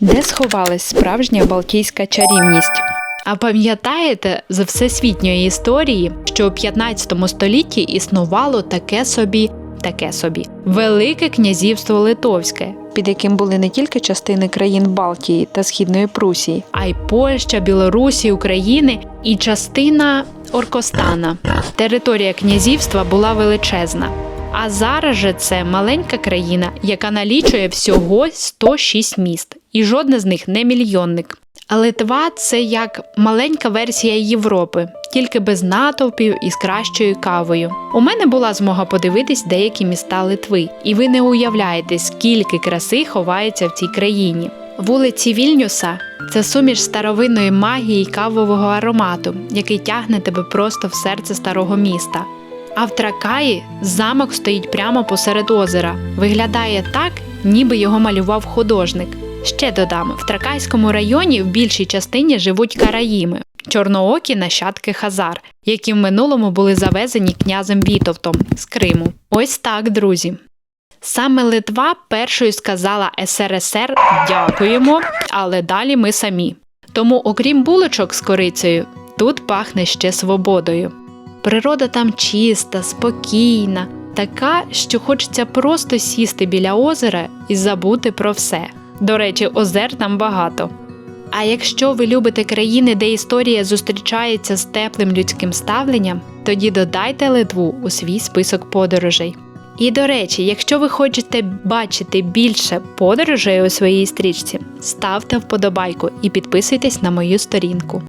де сховалась справжня балтійська чарівність. А пам'ятаєте з всесвітньої історії, що у 15 столітті існувало таке собі, таке собі Велике князівство Литовське, під яким були не тільки частини країн Балтії та Східної Прусії, а й Польща, Білорусі, України і частина Оркостана. Територія князівства була величезна. А зараз же це маленька країна, яка налічує всього 106 міст, і жодне з них не мільйонник. А Литва це як маленька версія Європи, тільки без натовпів і з кращою кавою. У мене була змога подивитись деякі міста Литви, і ви не уявляєте, скільки краси ховається в цій країні. Вулиці Вільнюса це суміш старовинної магії й кавового аромату, який тягне тебе просто в серце старого міста. А в Тракаї замок стоїть прямо посеред озера. Виглядає так, ніби його малював художник. Ще додам: в Тракайському районі в більшій частині живуть караїми, чорноокі нащадки Хазар, які в минулому були завезені князем Вітовтом з Криму. Ось так, друзі. Саме Литва першою сказала СРСР дякуємо, але далі ми самі. Тому, окрім булочок з корицею, тут пахне ще свободою. Природа там чиста, спокійна, така, що хочеться просто сісти біля озера і забути про все. До речі, озер там багато. А якщо ви любите країни, де історія зустрічається з теплим людським ставленням, тоді додайте Литву у свій список подорожей. І до речі, якщо ви хочете бачити більше подорожей у своїй стрічці, ставте вподобайку і підписуйтесь на мою сторінку.